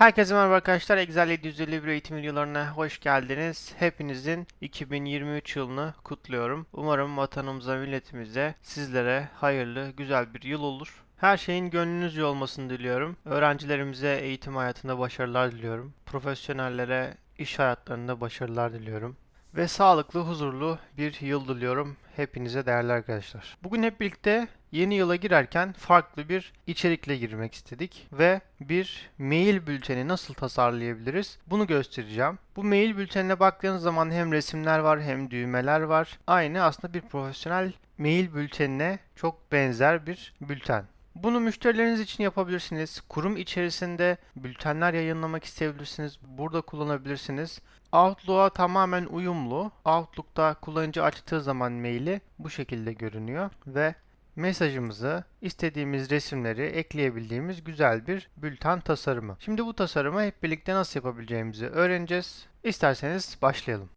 Herkese merhaba arkadaşlar. Excel 751 eğitim videolarına hoş geldiniz. Hepinizin 2023 yılını kutluyorum. Umarım vatanımıza, milletimize, sizlere hayırlı, güzel bir yıl olur. Her şeyin gönlünüzce olmasını diliyorum. Öğrencilerimize eğitim hayatında başarılar diliyorum. Profesyonellere iş hayatlarında başarılar diliyorum. Ve sağlıklı, huzurlu bir yıl diliyorum hepinize değerli arkadaşlar. Bugün hep birlikte yeni yıla girerken farklı bir içerikle girmek istedik ve bir mail bülteni nasıl tasarlayabiliriz bunu göstereceğim. Bu mail bültenine baktığınız zaman hem resimler var hem düğmeler var. Aynı aslında bir profesyonel mail bültenine çok benzer bir bülten. Bunu müşterileriniz için yapabilirsiniz. Kurum içerisinde bültenler yayınlamak isteyebilirsiniz. Burada kullanabilirsiniz. Outlook'a tamamen uyumlu. Outlook'ta kullanıcı açtığı zaman maili bu şekilde görünüyor ve mesajımızı, istediğimiz resimleri ekleyebildiğimiz güzel bir bülten tasarımı. Şimdi bu tasarımı hep birlikte nasıl yapabileceğimizi öğreneceğiz. İsterseniz başlayalım.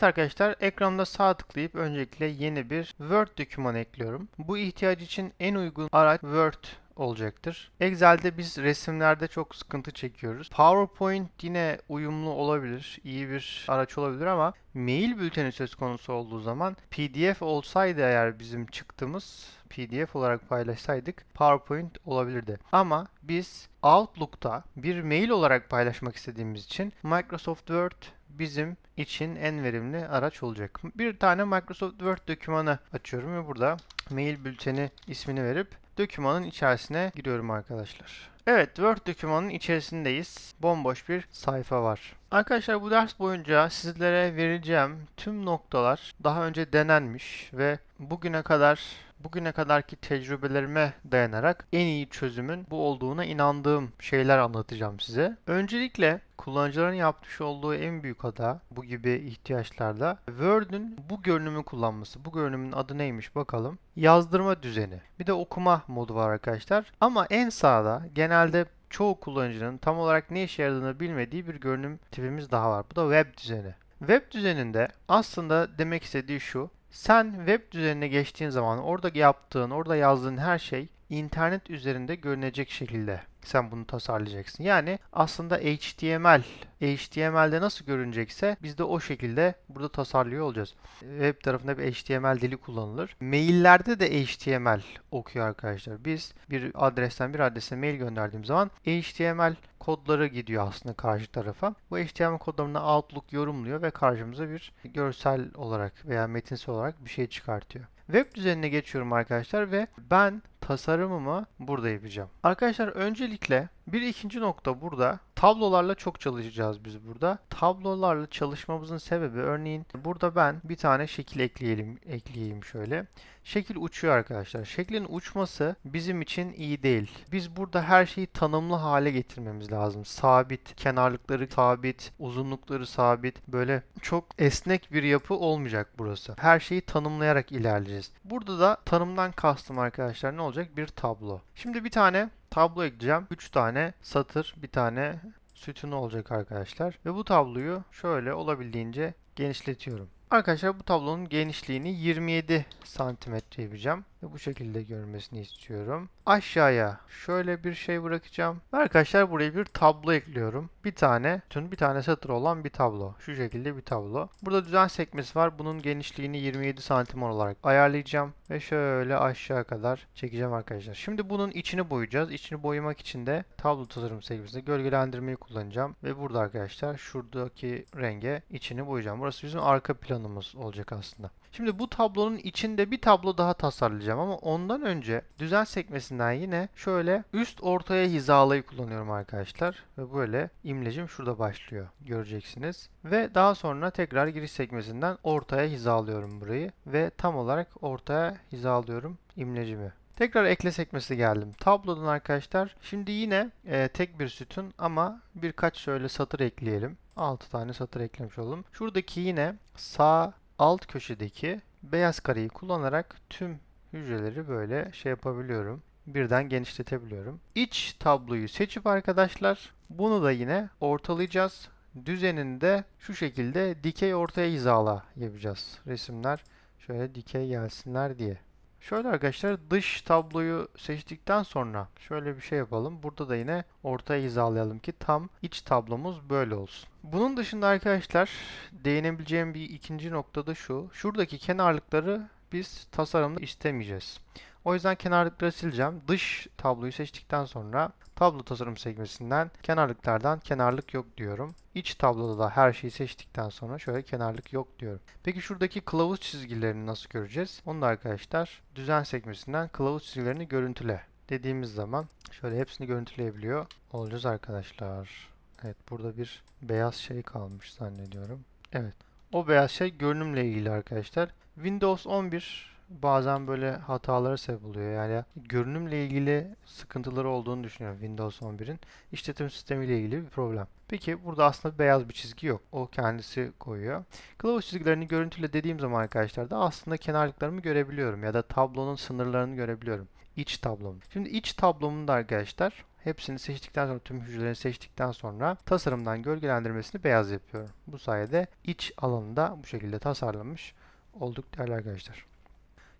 Evet arkadaşlar ekranda sağ tıklayıp öncelikle yeni bir Word dokümanı ekliyorum. Bu ihtiyaç için en uygun araç Word olacaktır. Excel'de biz resimlerde çok sıkıntı çekiyoruz. PowerPoint yine uyumlu olabilir, iyi bir araç olabilir ama mail bülteni söz konusu olduğu zaman PDF olsaydı eğer bizim çıktığımız PDF olarak paylaşsaydık PowerPoint olabilirdi. Ama biz Outlook'ta bir mail olarak paylaşmak istediğimiz için Microsoft Word bizim için en verimli araç olacak. Bir tane Microsoft Word dokümanı açıyorum ve burada mail bülteni ismini verip dokümanın içerisine giriyorum arkadaşlar. Evet Word dokümanın içerisindeyiz. Bomboş bir sayfa var. Arkadaşlar bu ders boyunca sizlere vereceğim tüm noktalar daha önce denenmiş ve bugüne kadar bugüne kadarki tecrübelerime dayanarak en iyi çözümün bu olduğuna inandığım şeyler anlatacağım size. Öncelikle kullanıcıların yapmış olduğu en büyük hata bu gibi ihtiyaçlarda Word'ün bu görünümü kullanması. Bu görünümün adı neymiş bakalım. Yazdırma düzeni. Bir de okuma modu var arkadaşlar. Ama en sağda genelde çoğu kullanıcının tam olarak ne işe yaradığını bilmediği bir görünüm tipimiz daha var. Bu da web düzeni. Web düzeninde aslında demek istediği şu. Sen web düzenine geçtiğin zaman orada yaptığın, orada yazdığın her şey internet üzerinde görünecek şekilde sen bunu tasarlayacaksın. Yani aslında HTML, HTML'de nasıl görünecekse biz de o şekilde burada tasarlıyor olacağız. Web tarafında bir HTML dili kullanılır. Maillerde de HTML okuyor arkadaşlar. Biz bir adresten bir adrese mail gönderdiğim zaman HTML kodları gidiyor aslında karşı tarafa. Bu HTML kodlarını Outlook yorumluyor ve karşımıza bir görsel olarak veya metinsel olarak bir şey çıkartıyor. Web düzenine geçiyorum arkadaşlar ve ben tasarımımı burada yapacağım. Arkadaşlar öncelikle bir ikinci nokta burada tablolarla çok çalışacağız biz burada. Tablolarla çalışmamızın sebebi örneğin burada ben bir tane şekil ekleyelim ekleyeyim şöyle. Şekil uçuyor arkadaşlar. Şeklin uçması bizim için iyi değil. Biz burada her şeyi tanımlı hale getirmemiz lazım. Sabit, kenarlıkları sabit, uzunlukları sabit. Böyle çok esnek bir yapı olmayacak burası. Her şeyi tanımlayarak ilerleyeceğiz. Burada da tanımdan kastım arkadaşlar ne olacak? Bir tablo. Şimdi bir tane tablo ekleyeceğim. 3 tane satır, bir tane sütun olacak arkadaşlar. Ve bu tabloyu şöyle olabildiğince genişletiyorum. Arkadaşlar bu tablonun genişliğini 27 santimetre yapacağım. Ve bu şekilde görünmesini istiyorum. Aşağıya şöyle bir şey bırakacağım. Arkadaşlar buraya bir tablo ekliyorum. Bir tane tüm bir tane satır olan bir tablo. Şu şekilde bir tablo. Burada düzen sekmesi var. Bunun genişliğini 27 santim olarak ayarlayacağım. Ve şöyle aşağı kadar çekeceğim arkadaşlar. Şimdi bunun içini boyayacağız. İçini boyamak için de tablo tasarım sekmesinde gölgelendirmeyi kullanacağım. Ve burada arkadaşlar şuradaki renge içini boyayacağım. Burası bizim arka planımız olacak aslında. Şimdi bu tablonun içinde bir tablo daha tasarlayacağım ama ondan önce düzen sekmesinden yine şöyle üst ortaya hizalayı kullanıyorum arkadaşlar. Ve böyle imlecim şurada başlıyor. Göreceksiniz. Ve daha sonra tekrar giriş sekmesinden ortaya hizalıyorum burayı. Ve tam olarak ortaya hizalıyorum imlecimi. Tekrar ekle sekmesi geldim. Tablodan arkadaşlar şimdi yine e, tek bir sütun ama birkaç şöyle satır ekleyelim. 6 tane satır eklemiş olalım. Şuradaki yine sağ alt köşedeki beyaz kareyi kullanarak tüm hücreleri böyle şey yapabiliyorum. Birden genişletebiliyorum. İç tabloyu seçip arkadaşlar bunu da yine ortalayacağız. Düzeninde şu şekilde dikey ortaya hizala yapacağız. Resimler Şöyle dikey gelsinler diye. Şöyle arkadaşlar dış tabloyu seçtikten sonra şöyle bir şey yapalım. Burada da yine ortaya hizalayalım ki tam iç tablomuz böyle olsun. Bunun dışında arkadaşlar değinebileceğim bir ikinci nokta da şu. Şuradaki kenarlıkları biz tasarımda istemeyeceğiz. O yüzden kenarlıkları sileceğim. Dış tabloyu seçtikten sonra tablo tasarım sekmesinden kenarlıklardan kenarlık yok diyorum. İç tabloda da her şeyi seçtikten sonra şöyle kenarlık yok diyorum. Peki şuradaki kılavuz çizgilerini nasıl göreceğiz? Onu da arkadaşlar düzen sekmesinden kılavuz çizgilerini görüntüle dediğimiz zaman şöyle hepsini görüntüleyebiliyor olacağız arkadaşlar. Evet burada bir beyaz şey kalmış zannediyorum. Evet. O beyaz şey görünümle ilgili arkadaşlar. Windows 11 bazen böyle hatalara sebep oluyor. Yani görünümle ilgili sıkıntıları olduğunu düşünüyorum Windows 11'in. İşletim sistemiyle ilgili bir problem. Peki burada aslında beyaz bir çizgi yok. O kendisi koyuyor. Kılavuz çizgilerini görüntüle dediğim zaman arkadaşlar da aslında kenarlıklarımı görebiliyorum ya da tablonun sınırlarını görebiliyorum. İç tablom. Şimdi iç tablomun da arkadaşlar hepsini seçtikten sonra tüm hücrelerini seçtikten sonra tasarımdan gölgelendirmesini beyaz yapıyorum. Bu sayede iç alanı da bu şekilde tasarlanmış olduk değerli arkadaşlar.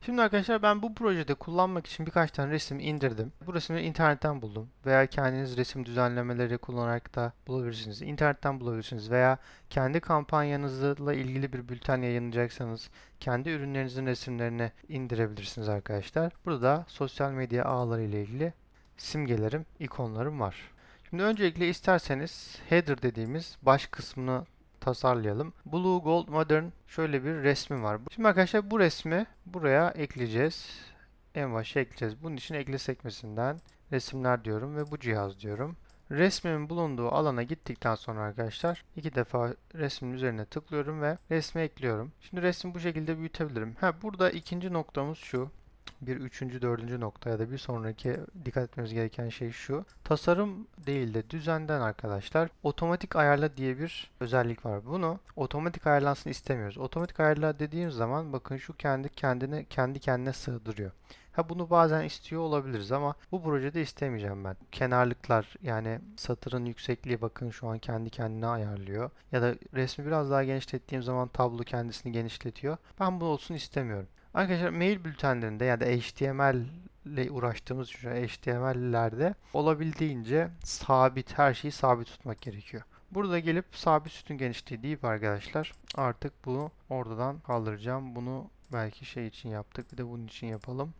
Şimdi arkadaşlar ben bu projede kullanmak için birkaç tane resim indirdim. Bu resimleri internetten buldum. Veya kendiniz resim düzenlemeleri kullanarak da bulabilirsiniz. İnternetten bulabilirsiniz. Veya kendi kampanyanızla ilgili bir bülten yayınlayacaksanız kendi ürünlerinizin resimlerini indirebilirsiniz arkadaşlar. Burada da sosyal medya ağları ile ilgili simgelerim, ikonlarım var. Şimdi öncelikle isterseniz header dediğimiz baş kısmını tasarlayalım. Blue Gold Modern şöyle bir resmi var. Şimdi arkadaşlar bu resmi buraya ekleyeceğiz. En başa ekleyeceğiz. Bunun için ekle sekmesinden resimler diyorum ve bu cihaz diyorum. Resmimin bulunduğu alana gittikten sonra arkadaşlar iki defa resmin üzerine tıklıyorum ve resmi ekliyorum. Şimdi resmi bu şekilde büyütebilirim. Ha burada ikinci noktamız şu bir üçüncü, dördüncü nokta ya da bir sonraki dikkat etmemiz gereken şey şu. Tasarım değil de düzenden arkadaşlar otomatik ayarla diye bir özellik var. Bunu otomatik ayarlansın istemiyoruz. Otomatik ayarla dediğim zaman bakın şu kendi kendine kendi kendine sığdırıyor. Ha bunu bazen istiyor olabiliriz ama bu projede istemeyeceğim ben. Kenarlıklar yani satırın yüksekliği bakın şu an kendi kendine ayarlıyor. Ya da resmi biraz daha genişlettiğim zaman tablo kendisini genişletiyor. Ben bu olsun istemiyorum. Arkadaşlar mail bültenlerinde ya da HTML ile uğraştığımız için HTML'lerde olabildiğince sabit her şeyi sabit tutmak gerekiyor. Burada gelip sabit sütun genişliği deyip arkadaşlar artık bunu oradan kaldıracağım. Bunu belki şey için yaptık bir de bunun için yapalım.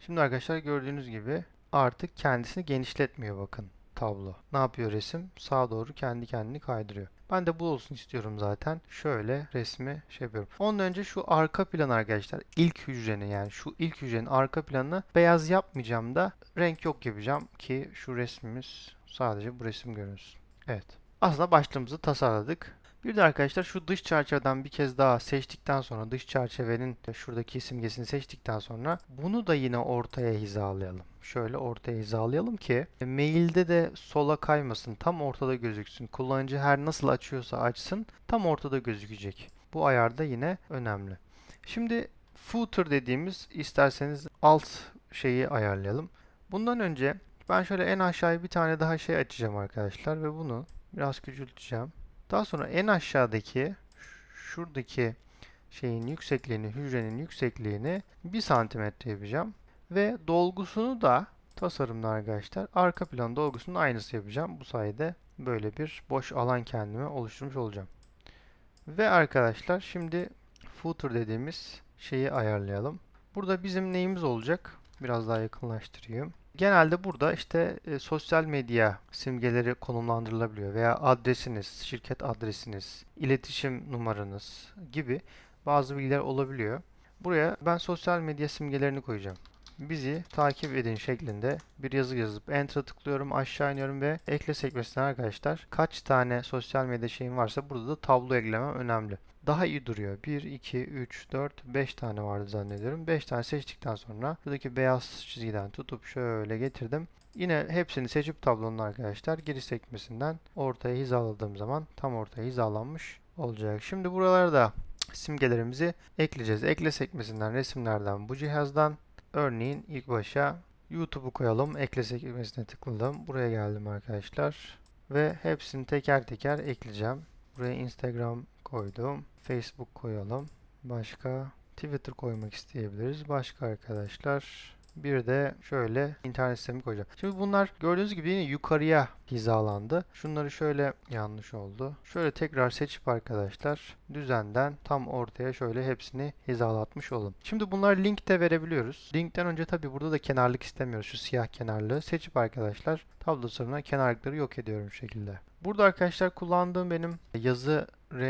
Şimdi arkadaşlar gördüğünüz gibi artık kendisini genişletmiyor bakın tablo. Ne yapıyor resim? Sağa doğru kendi kendini kaydırıyor. Ben de bu olsun istiyorum zaten. Şöyle resmi şey yapıyorum. Ondan önce şu arka plan arkadaşlar. ilk hücrenin yani şu ilk hücrenin arka planını beyaz yapmayacağım da renk yok yapacağım ki şu resmimiz sadece bu resim görünsün. Evet. Aslında başlığımızı tasarladık. Bir de arkadaşlar şu dış çerçeveden bir kez daha seçtikten sonra dış çerçevenin şuradaki simgesini seçtikten sonra bunu da yine ortaya hizalayalım. Şöyle ortaya hizalayalım ki mailde de sola kaymasın. Tam ortada gözüksün. Kullanıcı her nasıl açıyorsa açsın tam ortada gözükecek. Bu ayar da yine önemli. Şimdi footer dediğimiz isterseniz alt şeyi ayarlayalım. Bundan önce ben şöyle en aşağıya bir tane daha şey açacağım arkadaşlar ve bunu biraz küçülteceğim. Daha sonra en aşağıdaki şuradaki şeyin yüksekliğini, hücrenin yüksekliğini 1 santimetre yapacağım. Ve dolgusunu da tasarımda arkadaşlar arka plan dolgusunun aynısı yapacağım. Bu sayede böyle bir boş alan kendime oluşturmuş olacağım. Ve arkadaşlar şimdi footer dediğimiz şeyi ayarlayalım. Burada bizim neyimiz olacak? Biraz daha yakınlaştırayım. Genelde burada işte e, sosyal medya simgeleri konumlandırılabiliyor veya adresiniz, şirket adresiniz, iletişim numaranız gibi bazı bilgiler olabiliyor. Buraya ben sosyal medya simgelerini koyacağım. Bizi takip edin şeklinde bir yazı yazıp Enter'a tıklıyorum, aşağı iniyorum ve ekle sekmesinden arkadaşlar kaç tane sosyal medya şeyim varsa burada da tablo eklemem önemli daha iyi duruyor. 1, 2, 3, 4, 5 tane vardı zannediyorum. 5 tane seçtikten sonra buradaki beyaz çizgiden tutup şöyle getirdim. Yine hepsini seçip tablonun arkadaşlar giriş sekmesinden ortaya hizaladığım zaman tam ortaya hizalanmış olacak. Şimdi buralarda simgelerimizi ekleyeceğiz. Ekle sekmesinden resimlerden bu cihazdan örneğin ilk başa YouTube'u koyalım. Ekle sekmesine tıkladım. Buraya geldim arkadaşlar. Ve hepsini teker teker ekleyeceğim. Buraya Instagram koydum. Facebook koyalım. Başka Twitter koymak isteyebiliriz. Başka arkadaşlar. Bir de şöyle internet sitemi koyacağım. Şimdi bunlar gördüğünüz gibi yine yukarıya hizalandı. Şunları şöyle yanlış oldu. Şöyle tekrar seçip arkadaşlar düzenden tam ortaya şöyle hepsini hizalatmış olalım. Şimdi bunları link de verebiliyoruz. Linkten önce tabi burada da kenarlık istemiyoruz. Şu siyah kenarlığı seçip arkadaşlar tablo soruna kenarlıkları yok ediyorum şekilde. Burada arkadaşlar kullandığım benim yazı e,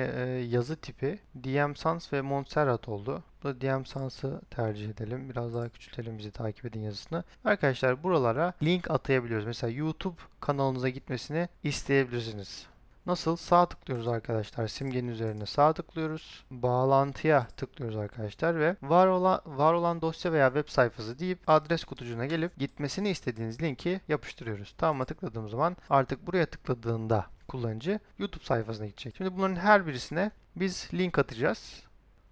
yazı tipi DM Sans ve Montserrat oldu. Burada DM Sans'ı tercih edelim. Biraz daha küçültelim bizi takip edin yazısını. Arkadaşlar buralara link atayabiliyoruz. Mesela YouTube kanalınıza gitmesini isteyebilirsiniz. Nasıl? Sağ tıklıyoruz arkadaşlar. Simgenin üzerine sağ tıklıyoruz. Bağlantıya tıklıyoruz arkadaşlar ve var olan var olan dosya veya web sayfası deyip adres kutucuğuna gelip gitmesini istediğiniz linki yapıştırıyoruz. Tamam'a tıkladığım zaman artık buraya tıkladığında kullanıcı YouTube sayfasına gidecek. Şimdi bunların her birisine biz link atacağız.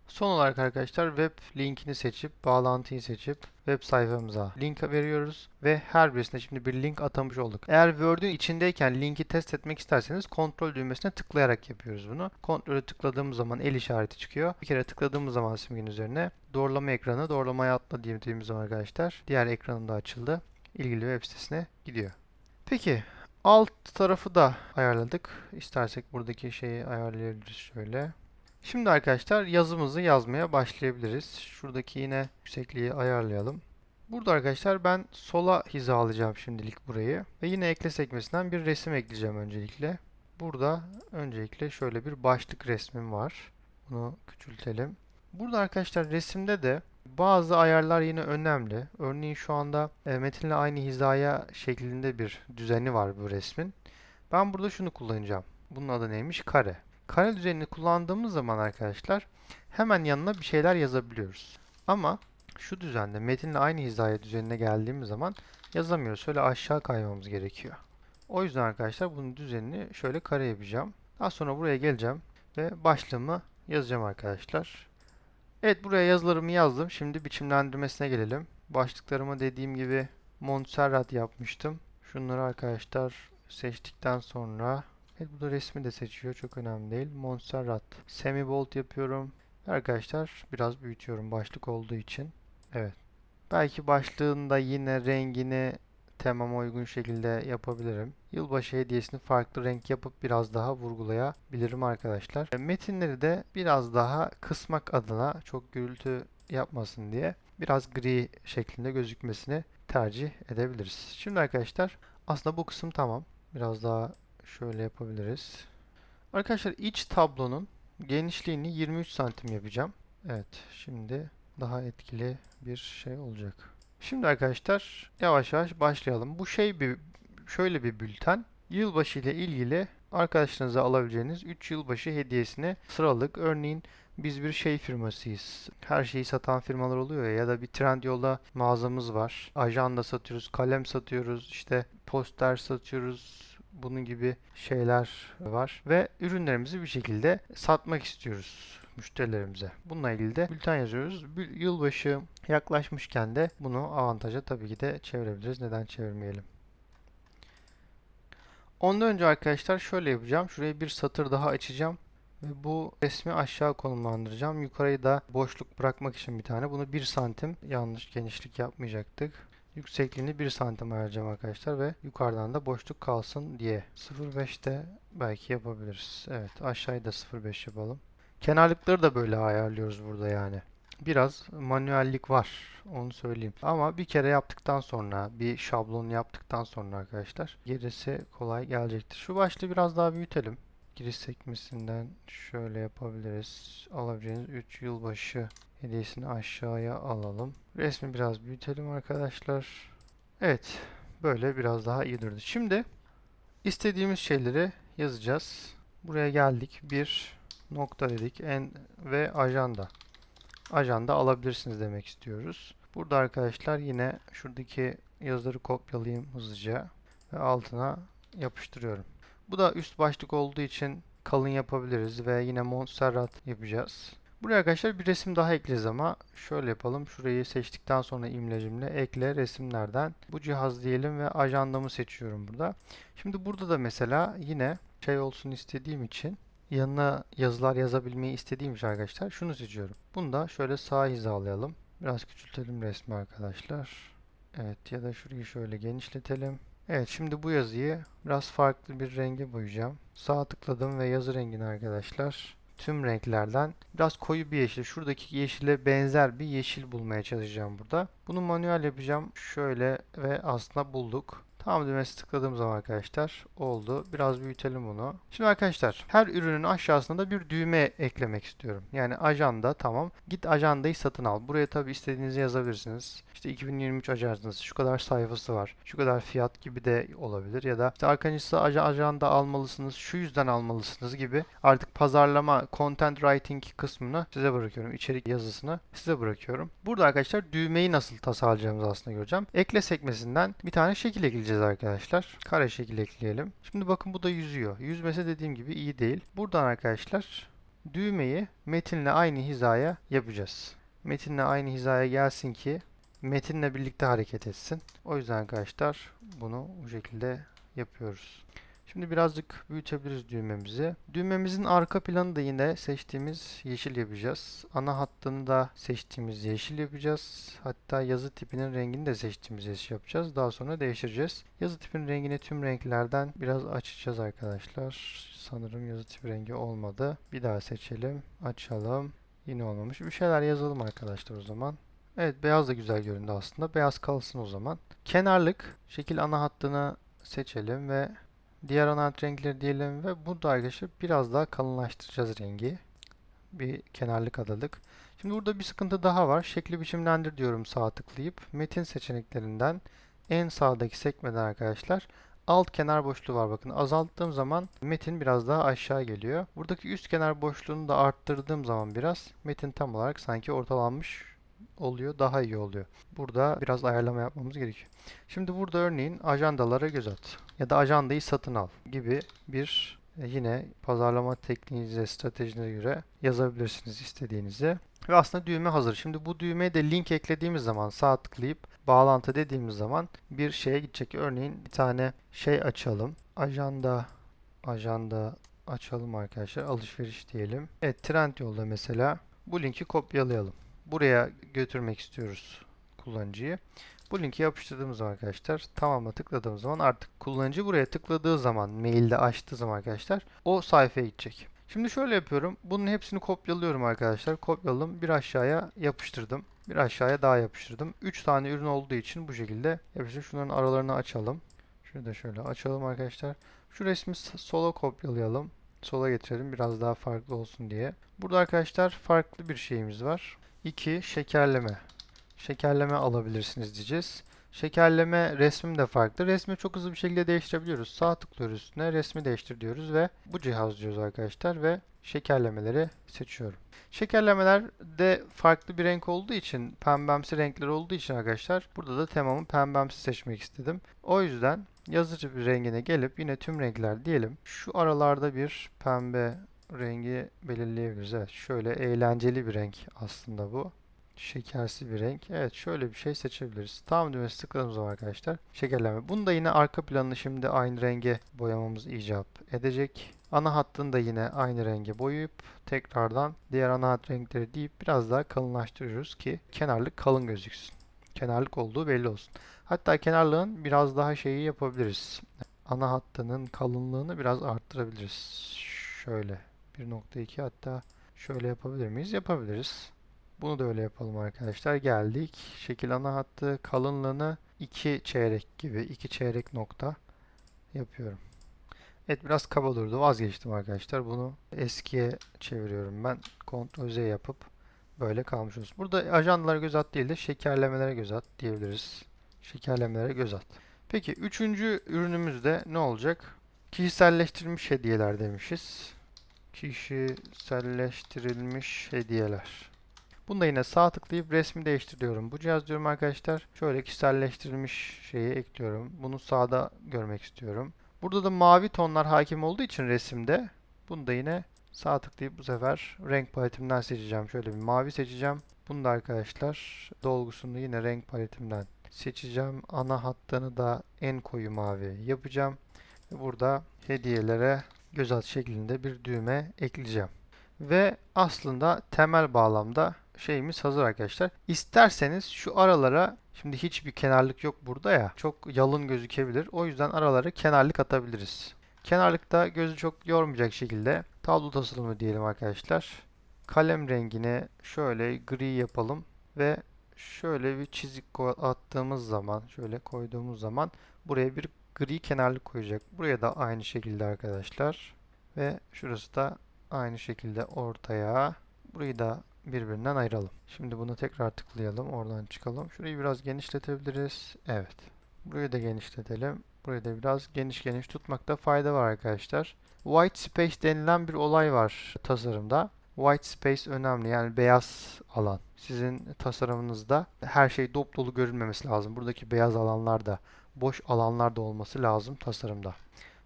Son olarak arkadaşlar web linkini seçip bağlantıyı seçip web sayfamıza link veriyoruz ve her birisine şimdi bir link atamış olduk. Eğer Word'ün içindeyken linki test etmek isterseniz kontrol düğmesine tıklayarak yapıyoruz bunu. Kontrolü tıkladığımız zaman el işareti çıkıyor. Bir kere tıkladığımız zaman simgenin üzerine doğrulama ekranı doğrulamaya atla dediğimiz zaman arkadaşlar diğer ekranım da açıldı. İlgili web sitesine gidiyor. Peki alt tarafı da ayarladık. İstersek buradaki şeyi ayarlayabiliriz şöyle. Şimdi arkadaşlar yazımızı yazmaya başlayabiliriz. Şuradaki yine yüksekliği ayarlayalım. Burada arkadaşlar ben sola hizalayacağım şimdilik burayı. Ve yine ekle sekmesinden bir resim ekleyeceğim öncelikle. Burada öncelikle şöyle bir başlık resmim var. Bunu küçültelim. Burada arkadaşlar resimde de bazı ayarlar yine önemli. Örneğin şu anda e, metinle aynı hizaya şeklinde bir düzeni var bu resmin. Ben burada şunu kullanacağım. Bunun adı neymiş? Kare. Kare düzenini kullandığımız zaman arkadaşlar hemen yanına bir şeyler yazabiliyoruz. Ama şu düzende metinle aynı hizaya düzenine geldiğimiz zaman yazamıyoruz. Şöyle aşağı kaymamız gerekiyor. O yüzden arkadaşlar bunun düzenini şöyle kare yapacağım. Daha sonra buraya geleceğim ve başlığımı yazacağım arkadaşlar. Evet buraya yazılarımı yazdım. Şimdi biçimlendirmesine gelelim. Başlıklarımı dediğim gibi Montserrat yapmıştım. Şunları arkadaşlar seçtikten sonra Evet burada resmi de seçiyor. Çok önemli değil. Montserrat. Semi bold yapıyorum. Arkadaşlar biraz büyütüyorum başlık olduğu için. Evet. Belki başlığında yine rengini temama uygun şekilde yapabilirim. Yılbaşı hediyesini farklı renk yapıp biraz daha vurgulayabilirim arkadaşlar. Metinleri de biraz daha kısmak adına çok gürültü yapmasın diye biraz gri şeklinde gözükmesini tercih edebiliriz. Şimdi arkadaşlar aslında bu kısım tamam. Biraz daha şöyle yapabiliriz. Arkadaşlar iç tablonun genişliğini 23 santim yapacağım. Evet şimdi daha etkili bir şey olacak. Şimdi arkadaşlar yavaş yavaş başlayalım. Bu şey bir şöyle bir bülten. Yılbaşı ile ilgili arkadaşlarınıza alabileceğiniz 3 yılbaşı hediyesini sıralık. Örneğin biz bir şey firmasıyız. Her şeyi satan firmalar oluyor ya ya da bir Trendyol'da mağazamız var. Ajanda satıyoruz, kalem satıyoruz, işte poster satıyoruz, bunun gibi şeyler var ve ürünlerimizi bir şekilde satmak istiyoruz müşterilerimize. Bununla ilgili de bülten yazıyoruz. Yılbaşı yaklaşmışken de bunu avantaja tabii ki de çevirebiliriz. Neden çevirmeyelim? Ondan önce arkadaşlar şöyle yapacağım. Şuraya bir satır daha açacağım. Ve bu resmi aşağı konumlandıracağım. Yukarıyı da boşluk bırakmak için bir tane. Bunu 1 santim yanlış genişlik yapmayacaktık. Yüksekliğini 1 santim ayarlayacağım arkadaşlar ve yukarıdan da boşluk kalsın diye. 0.5'te belki yapabiliriz. Evet aşağıya da 0.5 yapalım. Kenarlıkları da böyle ayarlıyoruz burada yani. Biraz manuellik var onu söyleyeyim. Ama bir kere yaptıktan sonra bir şablon yaptıktan sonra arkadaşlar gerisi kolay gelecektir. Şu başlığı biraz daha büyütelim. Giriş sekmesinden şöyle yapabiliriz. Alabileceğiniz 3 yılbaşı hediyesini aşağıya alalım. Resmi biraz büyütelim arkadaşlar. Evet. Böyle biraz daha iyi durdu. Şimdi istediğimiz şeyleri yazacağız. Buraya geldik. Bir nokta dedik. En ve ajanda. Ajanda alabilirsiniz demek istiyoruz. Burada arkadaşlar yine şuradaki yazıları kopyalayayım hızlıca ve altına yapıştırıyorum. Bu da üst başlık olduğu için kalın yapabiliriz ve yine Montserrat yapacağız. Buraya arkadaşlar bir resim daha ekleyeceğiz ama şöyle yapalım. Şurayı seçtikten sonra imlecimle ekle resimlerden bu cihaz diyelim ve ajandamı seçiyorum burada. Şimdi burada da mesela yine şey olsun istediğim için yanına yazılar yazabilmeyi istediğim için arkadaşlar şunu seçiyorum. Bunu da şöyle sağ hizalayalım. Biraz küçültelim resmi arkadaşlar. Evet ya da şurayı şöyle genişletelim. Evet şimdi bu yazıyı biraz farklı bir renge boyayacağım. Sağ tıkladım ve yazı rengini arkadaşlar tüm renklerden biraz koyu bir yeşil. Şuradaki yeşile benzer bir yeşil bulmaya çalışacağım burada. Bunu manuel yapacağım. Şöyle ve aslında bulduk. Tamam düğmesi tıkladığım zaman arkadaşlar oldu. Biraz büyütelim bunu. Şimdi arkadaşlar her ürünün aşağısında da bir düğme eklemek istiyorum. Yani ajanda tamam. Git ajandayı satın al. Buraya tabi istediğinizi yazabilirsiniz. İşte 2023 ajandası şu kadar sayfası var. Şu kadar fiyat gibi de olabilir. Ya da işte arkadaşlar aj ajanda almalısınız. Şu yüzden almalısınız gibi. Artık pazarlama, content writing kısmını size bırakıyorum. İçerik yazısını size bırakıyorum. Burada arkadaşlar düğmeyi nasıl tasarlayacağımızı aslında göreceğim. Ekle sekmesinden bir tane şekil ekleyeceğiz arkadaşlar. Kare şekil ekleyelim. Şimdi bakın bu da yüzüyor. Yüzmesi dediğim gibi iyi değil. Buradan arkadaşlar düğmeyi metinle aynı hizaya yapacağız. Metinle aynı hizaya gelsin ki metinle birlikte hareket etsin. O yüzden arkadaşlar bunu bu şekilde yapıyoruz. Şimdi birazcık büyütebiliriz düğmemizi. Düğmemizin arka planı da yine seçtiğimiz yeşil yapacağız. Ana hattını da seçtiğimiz yeşil yapacağız. Hatta yazı tipinin rengini de seçtiğimiz yeşil yapacağız. Daha sonra değiştireceğiz. Yazı tipinin rengini tüm renklerden biraz açacağız arkadaşlar. Sanırım yazı tipi rengi olmadı. Bir daha seçelim. Açalım. Yine olmamış. Bir şeyler yazalım arkadaşlar o zaman. Evet beyaz da güzel göründü aslında. Beyaz kalsın o zaman. Kenarlık şekil ana hattını seçelim ve diğer ana renkleri diyelim ve burada arkadaşlar biraz daha kalınlaştıracağız rengi. Bir kenarlık adadık. Şimdi burada bir sıkıntı daha var. Şekli biçimlendir diyorum sağ tıklayıp metin seçeneklerinden en sağdaki sekmeden arkadaşlar alt kenar boşluğu var. Bakın azalttığım zaman metin biraz daha aşağı geliyor. Buradaki üst kenar boşluğunu da arttırdığım zaman biraz metin tam olarak sanki ortalanmış oluyor. Daha iyi oluyor. Burada biraz ayarlama yapmamız gerekiyor. Şimdi burada örneğin ajandalara göz at. Ya da ajandayı satın al gibi bir e, yine pazarlama tekniğinize, stratejinize göre yazabilirsiniz istediğinizi. Ve aslında düğme hazır. Şimdi bu düğmeye de link eklediğimiz zaman sağ tıklayıp bağlantı dediğimiz zaman bir şeye gidecek. Örneğin bir tane şey açalım. Ajanda ajanda açalım arkadaşlar. Alışveriş diyelim. Evet Trendyol'da mesela bu linki kopyalayalım. Buraya götürmek istiyoruz kullanıcıyı. Bu linki yapıştırdığımız zaman arkadaşlar tamamla tıkladığımız zaman artık kullanıcı buraya tıkladığı zaman mailde açtığı zaman arkadaşlar o sayfaya gidecek. Şimdi şöyle yapıyorum. Bunun hepsini kopyalıyorum arkadaşlar. Kopyaladım. Bir aşağıya yapıştırdım. Bir aşağıya daha yapıştırdım. 3 tane ürün olduğu için bu şekilde yapıştırdım. Şunların aralarını açalım. Şurada şöyle açalım arkadaşlar. Şu resmi sola kopyalayalım. Sola getirelim biraz daha farklı olsun diye. Burada arkadaşlar farklı bir şeyimiz var. 2. Şekerleme. Şekerleme alabilirsiniz diyeceğiz. Şekerleme resmim de farklı. Resmi çok hızlı bir şekilde değiştirebiliyoruz. Sağ tıklıyoruz üstüne resmi değiştir diyoruz ve bu cihaz diyoruz arkadaşlar ve şekerlemeleri seçiyorum. Şekerlemeler de farklı bir renk olduğu için pembemsi renkler olduğu için arkadaşlar burada da temamı pembemsi seçmek istedim. O yüzden yazıcı bir rengine gelip yine tüm renkler diyelim. Şu aralarda bir pembe rengi belirleyebiliriz. Evet şöyle eğlenceli bir renk aslında bu. Şekersi bir renk. Evet şöyle bir şey seçebiliriz. Tam düğmesi tıkladığımız zaman arkadaşlar şekerleme. Bunu da yine arka planını şimdi aynı renge boyamamız icap edecek. Ana hattını da yine aynı renge boyayıp tekrardan diğer ana hat renkleri deyip biraz daha kalınlaştırıyoruz ki kenarlık kalın gözüksün. Kenarlık olduğu belli olsun. Hatta kenarlığın biraz daha şeyi yapabiliriz. Ana hattının kalınlığını biraz arttırabiliriz. Şöyle 1.2 hatta şöyle yapabilir miyiz? Yapabiliriz. Bunu da öyle yapalım arkadaşlar. Geldik. Şekil ana hattı kalınlığını 2 çeyrek gibi 2 çeyrek nokta yapıyorum. Evet biraz kaba durdu. Vazgeçtim arkadaşlar. Bunu eskiye çeviriyorum ben. Ctrl Z yapıp böyle kalmış olsun. Burada ajandalara göz at değil de şekerlemelere göz at diyebiliriz. Şekerlemelere göz at. Peki üçüncü ürünümüzde ne olacak? Kişiselleştirilmiş hediyeler demişiz. Kişiselleştirilmiş hediyeler. Bunda yine sağ tıklayıp resmi değiştiriyorum. Bu cihaz diyorum arkadaşlar. Şöyle kişiselleştirilmiş şeyi ekliyorum. Bunu sağda görmek istiyorum. Burada da mavi tonlar hakim olduğu için resimde bunu da yine sağ tıklayıp bu sefer renk paletimden seçeceğim. Şöyle bir mavi seçeceğim. Bunu da arkadaşlar dolgusunu yine renk paletimden seçeceğim. Ana hattını da en koyu mavi yapacağım. Burada hediyelere göz at şeklinde bir düğme ekleyeceğim. Ve aslında temel bağlamda şeyimiz hazır arkadaşlar. İsterseniz şu aralara şimdi hiçbir kenarlık yok burada ya. Çok yalın gözükebilir. O yüzden aralara kenarlık atabiliriz. Kenarlıkta gözü çok yormayacak şekilde tablo tasarımı diyelim arkadaşlar. Kalem rengini şöyle gri yapalım ve şöyle bir çizik attığımız zaman, şöyle koyduğumuz zaman buraya bir gri kenarlık koyacak. Buraya da aynı şekilde arkadaşlar. Ve şurası da aynı şekilde ortaya. Burayı da birbirinden ayıralım. Şimdi bunu tekrar tıklayalım. Oradan çıkalım. Şurayı biraz genişletebiliriz. Evet. Burayı da genişletelim. Burayı da biraz geniş geniş tutmakta fayda var arkadaşlar. White space denilen bir olay var tasarımda. White space önemli yani beyaz alan. Sizin tasarımınızda her şey dop dolu görünmemesi lazım. Buradaki beyaz alanlar da boş alanlar da olması lazım tasarımda.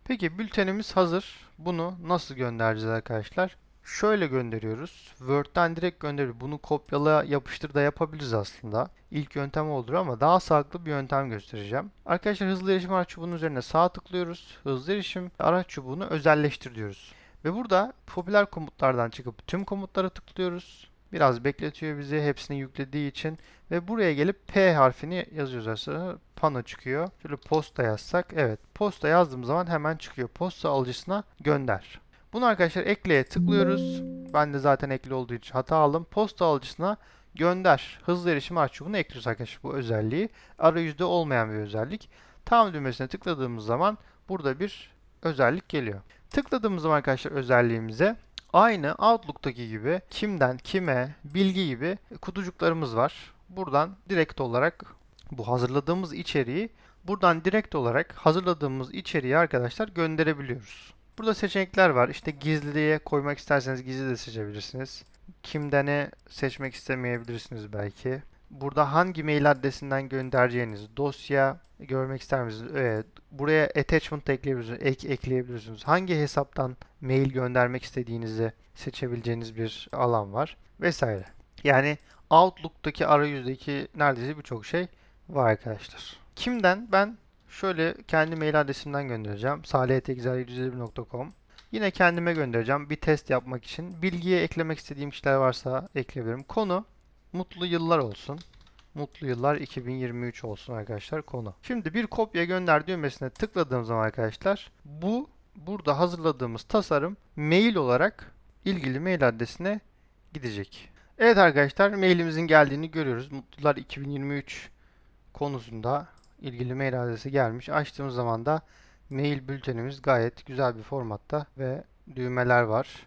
Peki bültenimiz hazır. Bunu nasıl göndereceğiz arkadaşlar? Şöyle gönderiyoruz. Word'den direkt gönderiyoruz. Bunu kopyala yapıştır da yapabiliriz aslında. İlk yöntem olur ama daha sağlıklı bir yöntem göstereceğim. Arkadaşlar hızlı erişim araç çubuğunun üzerine sağ tıklıyoruz. Hızlı erişim araç çubuğunu özelleştir diyoruz. Ve burada popüler komutlardan çıkıp tüm komutlara tıklıyoruz. Biraz bekletiyor bizi hepsini yüklediği için. Ve buraya gelip P harfini yazıyoruz aslında. Pano çıkıyor. Şöyle posta yazsak. Evet posta yazdığım zaman hemen çıkıyor. Posta alıcısına gönder. Bunu arkadaşlar ekleye tıklıyoruz. Ben de zaten ekli olduğu için hata aldım. Posta alıcısına gönder. Hızlı erişim çubuğunu ekliyoruz arkadaşlar bu özelliği. Arayüzde olmayan bir özellik. Tam düğmesine tıkladığımız zaman burada bir özellik geliyor. Tıkladığımız zaman arkadaşlar özelliğimize aynı Outlook'taki gibi kimden kime bilgi gibi kutucuklarımız var. Buradan direkt olarak bu hazırladığımız içeriği buradan direkt olarak hazırladığımız içeriği arkadaşlar gönderebiliyoruz. Burada seçenekler var. İşte gizliye koymak isterseniz gizli de seçebilirsiniz. Kimdene seçmek istemeyebilirsiniz belki. Burada hangi mail adresinden göndereceğiniz, dosya görmek ister misiniz? Evet. Buraya attachment ekleyebilirsiniz, ek ekleyebilirsiniz. Hangi hesaptan mail göndermek istediğinizi seçebileceğiniz bir alan var vesaire. Yani Outlook'taki arayüzdeki neredeyse birçok şey var arkadaşlar. Kimden? Ben şöyle kendi mail adresimden göndereceğim. salih.exile751.com Yine kendime göndereceğim bir test yapmak için. Bilgiye eklemek istediğim kişiler varsa ekleyebilirim. Konu mutlu yıllar olsun. Mutlu yıllar 2023 olsun arkadaşlar konu. Şimdi bir kopya gönder düğmesine tıkladığım zaman arkadaşlar bu burada hazırladığımız tasarım mail olarak ilgili mail adresine gidecek. Evet arkadaşlar mailimizin geldiğini görüyoruz. Mutlular 2023 konusunda ilgili mail adresi gelmiş. Açtığımız zaman da mail bültenimiz gayet güzel bir formatta ve düğmeler var.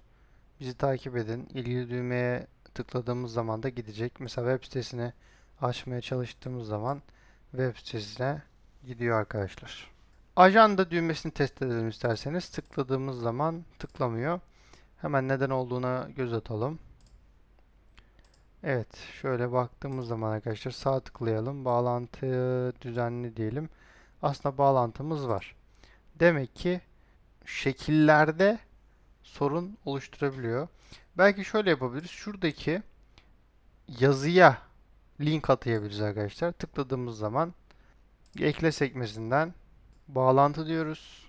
Bizi takip edin. İlgili düğmeye tıkladığımız zaman da gidecek. Mesela web sitesini açmaya çalıştığımız zaman web sitesine gidiyor arkadaşlar. Ajanda düğmesini test edelim isterseniz. Tıkladığımız zaman tıklamıyor. Hemen neden olduğuna göz atalım. Evet, şöyle baktığımız zaman arkadaşlar sağ tıklayalım. Bağlantı düzenli diyelim. Aslında bağlantımız var. Demek ki şekillerde sorun oluşturabiliyor. Belki şöyle yapabiliriz. Şuradaki yazıya link atayabiliriz arkadaşlar. Tıkladığımız zaman ekle sekmesinden bağlantı diyoruz.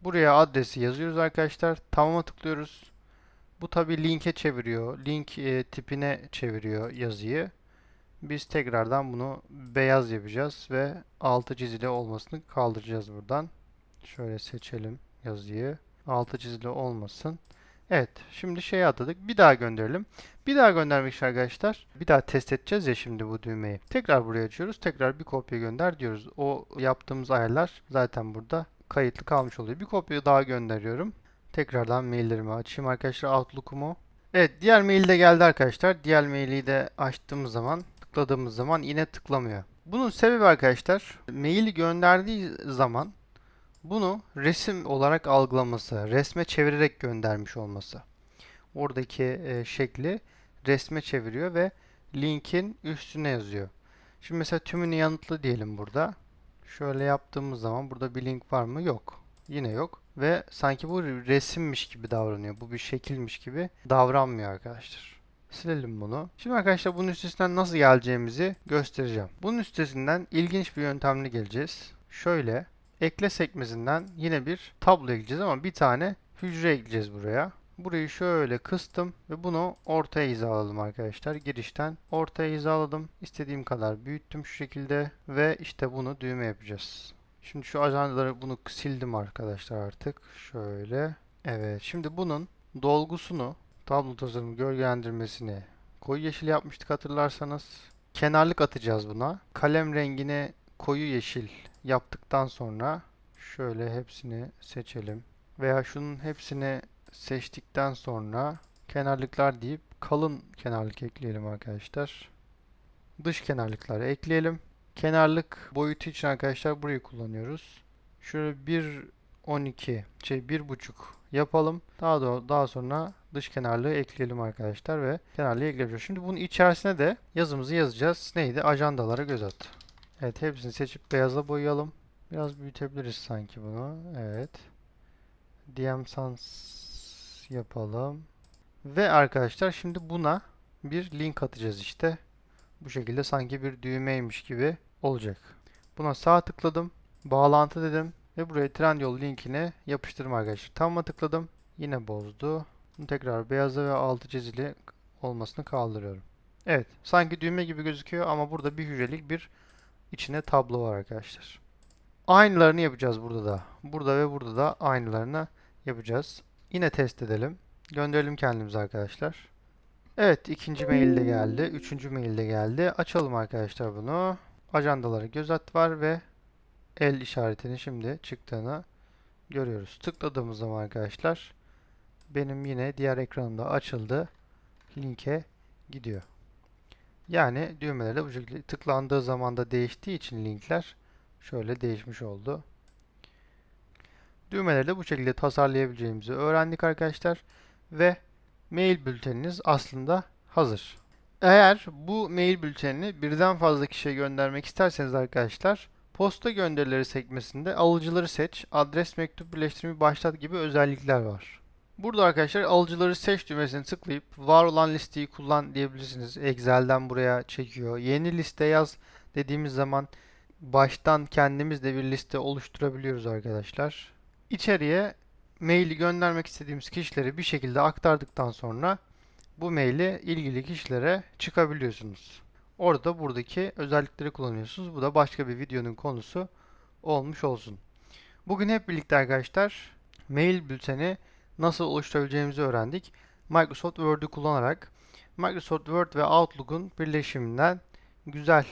Buraya adresi yazıyoruz arkadaşlar. Tamam'a tıklıyoruz. Bu tabi linke çeviriyor. Link e, tipine çeviriyor yazıyı. Biz tekrardan bunu beyaz yapacağız ve altı çizili olmasını kaldıracağız buradan. Şöyle seçelim yazıyı. Altı çizili olmasın. Evet, şimdi şeye atadık. Bir daha gönderelim. Bir daha göndermek için arkadaşlar, bir daha test edeceğiz ya şimdi bu düğmeyi. Tekrar buraya açıyoruz. Tekrar bir kopya gönder diyoruz. O yaptığımız ayarlar zaten burada kayıtlı kalmış oluyor. Bir kopya daha gönderiyorum. Tekrardan maillerimi açayım arkadaşlar Outlook'umu. Evet, diğer mail de geldi arkadaşlar. Diğer maili de açtığımız zaman, tıkladığımız zaman yine tıklamıyor. Bunun sebebi arkadaşlar, maili gönderdiği zaman bunu resim olarak algılaması, resme çevirerek göndermiş olması. Oradaki e, şekli resme çeviriyor ve linkin üstüne yazıyor. Şimdi mesela tümünü yanıtlı diyelim burada. Şöyle yaptığımız zaman burada bir link var mı? Yok. Yine yok. Ve sanki bu resimmiş gibi davranıyor. Bu bir şekilmiş gibi davranmıyor arkadaşlar. Silelim bunu. Şimdi arkadaşlar bunun üstesinden nasıl geleceğimizi göstereceğim. Bunun üstesinden ilginç bir yöntemle geleceğiz. Şöyle ekle sekmesinden yine bir tablo ekleyeceğiz ama bir tane hücre ekleyeceğiz buraya. Burayı şöyle kıstım ve bunu ortaya hizaladım arkadaşlar. Girişten ortaya hizaladım. İstediğim kadar büyüttüm şu şekilde ve işte bunu düğme yapacağız. Şimdi şu ajandaları bunu sildim arkadaşlar artık. Şöyle. Evet. Şimdi bunun dolgusunu, tablo tasarımı gölgelendirmesini koyu yeşil yapmıştık hatırlarsanız. Kenarlık atacağız buna. Kalem rengini koyu yeşil yaptıktan sonra şöyle hepsini seçelim. Veya şunun hepsini seçtikten sonra kenarlıklar deyip kalın kenarlık ekleyelim arkadaşlar. Dış kenarlıkları ekleyelim. Kenarlık boyutu için arkadaşlar burayı kullanıyoruz. Şöyle 1.12 şey 1.5 yapalım. Daha da daha sonra dış kenarlığı ekleyelim arkadaşlar ve kenarlığı ekleyebiliriz. Şimdi bunun içerisine de yazımızı yazacağız. Neydi? Ajandalara göz at. Evet hepsini seçip beyaza boyayalım. Biraz büyütebiliriz sanki bunu. Evet. DM Sans yapalım. Ve arkadaşlar şimdi buna bir link atacağız işte. Bu şekilde sanki bir düğmeymiş gibi olacak. Buna sağ tıkladım. Bağlantı dedim. Ve buraya Trendyol linkini yapıştırdım arkadaşlar. Tamam'a tıkladım. Yine bozdu. Bunu tekrar beyaza ve altı çizili olmasını kaldırıyorum. Evet. Sanki düğme gibi gözüküyor ama burada bir hücrelik bir içine tablo var arkadaşlar. Aynılarını yapacağız burada da. Burada ve burada da aynılarını yapacağız. Yine test edelim. Gönderelim kendimize arkadaşlar. Evet ikinci mail de geldi. Üçüncü mail de geldi. Açalım arkadaşlar bunu. Ajandalara göz at var ve el işaretinin şimdi çıktığını görüyoruz. Tıkladığımız zaman arkadaşlar benim yine diğer ekranımda açıldı. Linke gidiyor. Yani düğmeler de bu şekilde tıklandığı zaman da değiştiği için linkler şöyle değişmiş oldu. Düğmeleri de bu şekilde tasarlayabileceğimizi öğrendik arkadaşlar. Ve mail bülteniniz aslında hazır. Eğer bu mail bültenini birden fazla kişiye göndermek isterseniz arkadaşlar posta gönderileri sekmesinde alıcıları seç, adres mektup birleştirmeyi başlat gibi özellikler var. Burada arkadaşlar alıcıları seç düğmesini tıklayıp var olan listeyi kullan diyebilirsiniz. Excel'den buraya çekiyor. Yeni liste yaz dediğimiz zaman baştan kendimiz de bir liste oluşturabiliyoruz arkadaşlar. İçeriye maili göndermek istediğimiz kişileri bir şekilde aktardıktan sonra bu maili ilgili kişilere çıkabiliyorsunuz. Orada buradaki özellikleri kullanıyorsunuz. Bu da başka bir videonun konusu olmuş olsun. Bugün hep birlikte arkadaşlar mail bülteni nasıl oluşturabileceğimizi öğrendik. Microsoft Word'ü kullanarak Microsoft Word ve Outlook'un birleşiminden güzel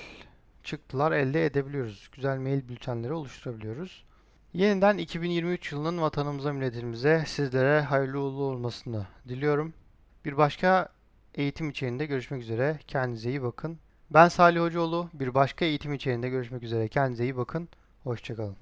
çıktılar elde edebiliyoruz. Güzel mail bültenleri oluşturabiliyoruz. Yeniden 2023 yılının vatanımıza, milletimize, sizlere hayırlı uğurlu olmasını diliyorum. Bir başka eğitim içeriğinde görüşmek üzere. Kendinize iyi bakın. Ben Salih Hocaoğlu. Bir başka eğitim içeriğinde görüşmek üzere. Kendinize iyi bakın. Hoşçakalın.